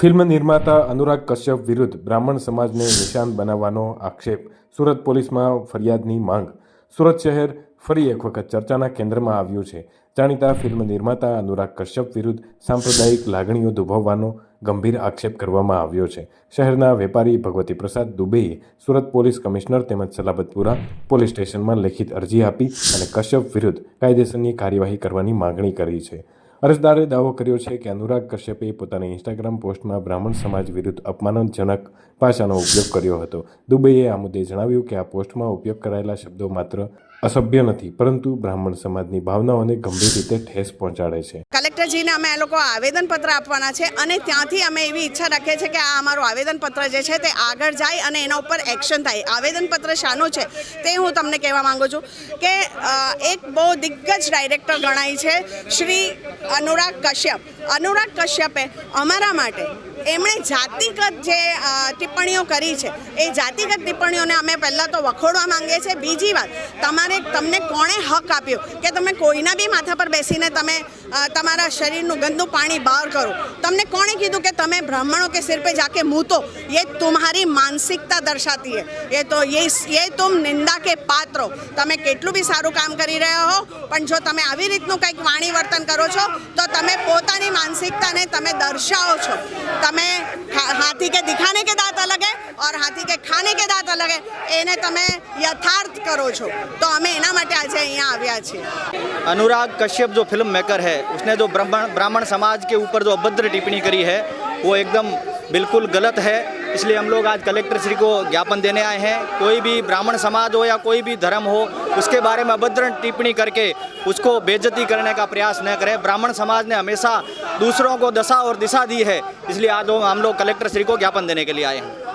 Film નિર્માતા અનુરાગ કશ્યપ વિરુદ્ધ બ્રાહ્મણ સમાજને નિશાન બનાવવાનો આક્ષેપ. સુરત પોલીસમાં ફરિયાદની માંગ. સુરત શહેર ફરી એક વખત ચર્ચાના કેન્દ્રમાં આવ્યું છે. જાણીતા ફિલ્મ નિર્માતા અનુરાગ કશ્યપ વિરુદ્ધ સાંપ્રદાયિક લાગણીઓ દુભાવવાનો ગંભીર આક્ષેપ કરવામાં આવ્યો છે. શહેરના વેપારી ભગવતી પ્રસાદ દુબેએ સુરત પોલીસ કમિશનર તેમજ સલાબતપુરા પોલીસ સ્ટેશનમાં લેખિત અરજી આપી અને કશ્યપ વિરુદ્ધ કાયદેસરની કાર્યવાહી કરવાની માંગણી કરી છે. અરજદારે દાવો કર્યો છે કે અનુરાગ કશ્યપે પોતાની ઇન્સ્ટાગ્રામ પોસ્ટમાં બ્રાહ્મણ સમાજ વિરુદ્ધ અપમાનજનક ભાષાનો ઉપયોગ કર્યો હતો. દુબઈએ આ મુદ્દે જણાવ્યું કે આ પોસ્ટમાં ઉપયોગ કરાયેલા શબ્દો માત્ર અસભ્ય નથી, પરંતુ બ્રાહ્મણ સમાજની ભાવનાઓને ગંભીર રીતે ઠેસ પહોંચાડે છે. કલેક્ટરજીને અમે એ લોકો આવેદનપત્ર આપવાના છે અને ત્યાંથી અમે એવી ઈચ્છા રાખીએ છીએ કે આ અમારું આવેદનપત્ર જે છે તે આગળ જાય અને એના ઉપર એક્શન થાય. આવેદનપત્ર શાનું છે તે હું તમને કહેવા માગું છું કે એક બહુ દિગ્ગજ ડાયરેક્ટર ગણાય છે શ્રી અનુરાગ કશ્યપ. અનુરાગ કશ્યપે અમારા માટે એમણે જાતિગત જે ટિપ્પણીઓ કરી છે, એ જાતિગત ટિપ્પણીઓને અમે પહેલાં તો વખોડવા માંગીએ છીએ. બીજી વાત, તમારે, તમને કોણે હક આપ્યો કે તમે કોઈના બી માથા પર બેસીને તમે તમારા શરીરનું ગંદુ પાણી બહાર કરો તમને કોણે કીધું કે તમે બ્રાહ્મણો કે સિર पे जाके મૂતો ये तुम्हारी मानसिकता दर्शाती है ये तो ये ये तुम નિંદા કે પાત્રો તમે કેટલું બી સારું કામ કરી રહ્યા હો પણ જો તમે આવી રીતનું કંઈક વાણી વર્તન કરો છો તો તમે પોતાની માનસિકતાને તમે દર્શાવો છો તમે ખા- હાથી કે દિખાને કે દાંત અલગ હે ઓર હાથી કે ખાને કે દાંત અલગ હે એને તમે યથાર્થ કરો છો તો અમે એના માટે આજે અહીંયા આવ્યા છીએ अनुराग कश्यप जो फिल्म मेकर है उसने जो ब्राह्मण ब्राह्मण समाज के ऊपर जो अभद्र टिप्पणी करी है वो एकदम बिल्कुल गलत है इसलिए हम लोग आज कलेक्टर श्री को ज्ञापन देने आए हैं कोई भी ब्राह्मण समाज हो या कोई भी धर्म हो उसके बारे में अभद्र टिप्पणी करके उसको बेइज्जती करने का प्रयास न करें ब्राह्मण समाज ने हमेशा दूसरों को दशा और दिशा दी है इसलिए आज हम लोग कलेक्टर श्री को ज्ञापन देने के लिए आए हैं